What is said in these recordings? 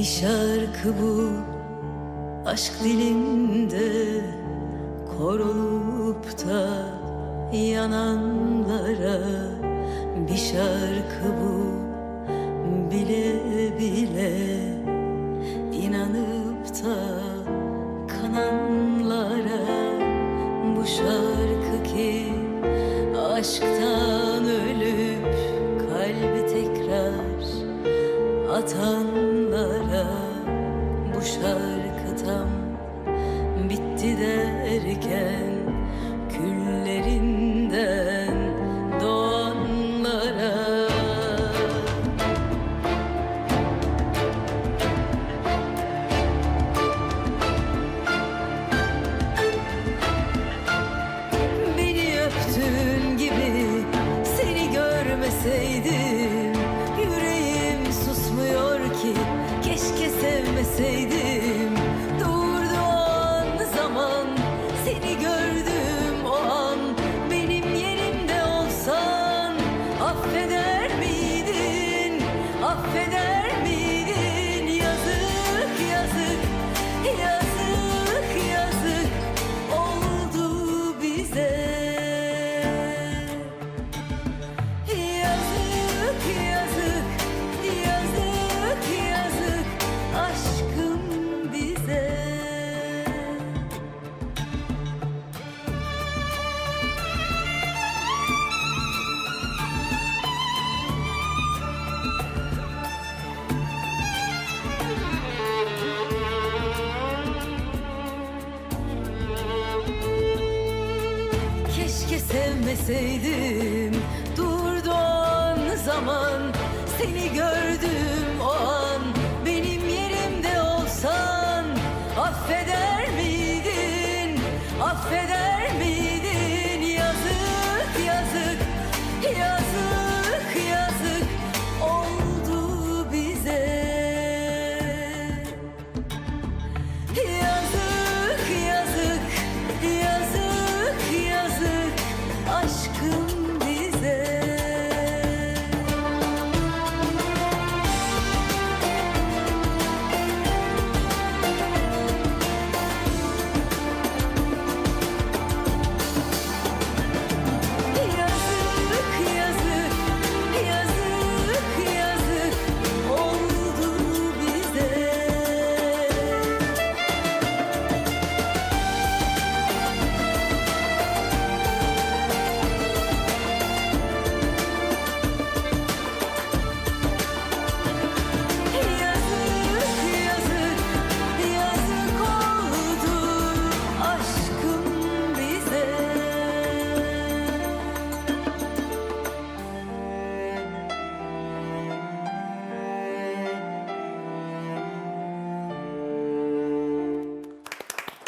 Bir şarkı bu. Aşk dilinde Kor olup da yananlara Bir şarkı bu. Bile bile inanıp da kananlara Bu şarkı ki aşktan ölüp kalbi tekrar atanlara Doğurduğun zaman seni gördüm o Benim yerimde olsan affeder miydin? Affeder sevmeseydim Durduğun zaman Seni gördüm o an Benim yerimde olsan Affeder miydin? Affeder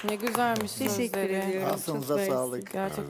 Ne güzelmiş Teşekkür sözleri. ediyorum. Ağzınıza Çok sağlık. Gerçekten